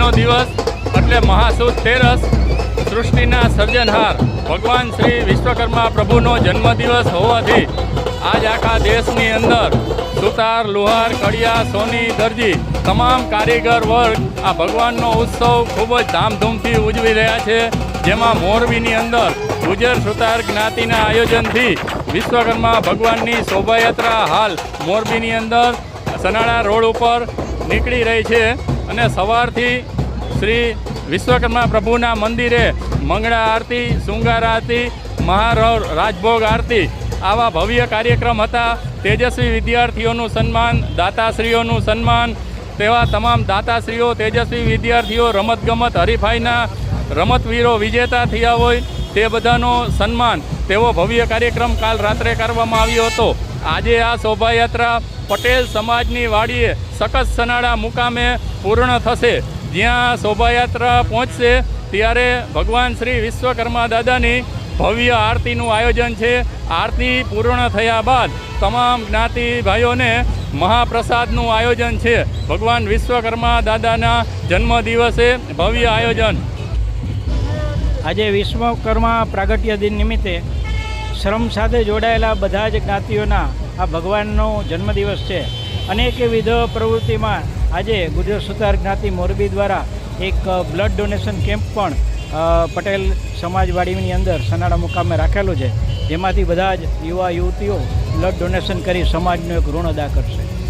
આજનો દિવસ એટલે મહાસુદ તેરસ સૃષ્ટિના સર્જનહાર. ભગવાન શ્રી વિશ્વકર્મા પ્રભુનો જન્મદિવસ હોવાથી આજ આખા દેશની અંદર સુતાર, લુહાર, કડિયા, સોની, દરજી તમામ કારીગર વર્ગ આ ભગવાનનો ઉત્સવ ખૂબ જ ધામધૂમથી ઉજવી રહ્યા છે. જેમાં મોરબીની અંદર ગુજર સુતાર જ્ઞાતિના આયોજનથી વિશ્વકર્મા ભગવાનની શોભાયાત્રા હાલ મોરબીની અંદર સનાળા રોડ ઉપર નીકળી રહી છે. અને સવારથી શ્રી વિશ્વકર્મા પ્રભુના મંદિરે મંગળા આરતી, શૃંગાર આરતી, મહારવ રાજભોગ આરતી, આવા ભવ્ય કાર્યક્રમ હતા. તેજસ્વી વિદ્યાર્થીઓનું સન્માન, દાતાશ્રીઓનું સન્માન, તેવા તમામ દાતાશ્રીઓ, તેજસ્વી વિદ્યાર્થીઓ, રમતગમત હરીફાઈના રમતવીરો વિજેતા થયા હોય તે બધાનો સન્માન, તેવો ભવ્ય કાર્યક્રમ કાલ રાત્રે કરવામાં આવ્યો હતો. આજે આ શોભાયાત્રા પટેલ સમાજની વાડીએ સખત સનાડા મુકામે પૂર્ણ થશે. જ્યાં શોભાયાત્રા પહોંચશે, ત્યારે ભગવાન શ્રી વિશ્વકર્મા દાદાની ભવ્ય આરતીનું આયોજન છે. આરતી પૂર્ણ થયા બાદ તમામ જ્ઞાતિ ભાઈઓને મહાપ્રસાદનું આયોજન છે. ભગવાન વિશ્વકર્મા દાદાના જન્મ દિવસે ભવ્ય આયોજન. આજે વિશ્વકર્મા પ્રાગટ્ય દિન નિમિત્તે શ્રમ સાથે જોડાયેલા બધા જ જ્ઞાતિઓના આ ભગવાનનો જન્મદિવસ છે. અનેક વિધ પ્રવૃત્તિમાં આજે ગુજરાત સુતાર જ્ઞાતિ મોરબી દ્વારા એક બ્લડ ડોનેશન કેમ્પ પણ પટેલ સમાજવાડીની અંદર સનાડા મુકામે રાખેલું છે. જેમાંથી બધા જ યુવા યુવતીઓ બ્લડ ડોનેશન કરી સમાજનું એક ઋણ અદા કરશે.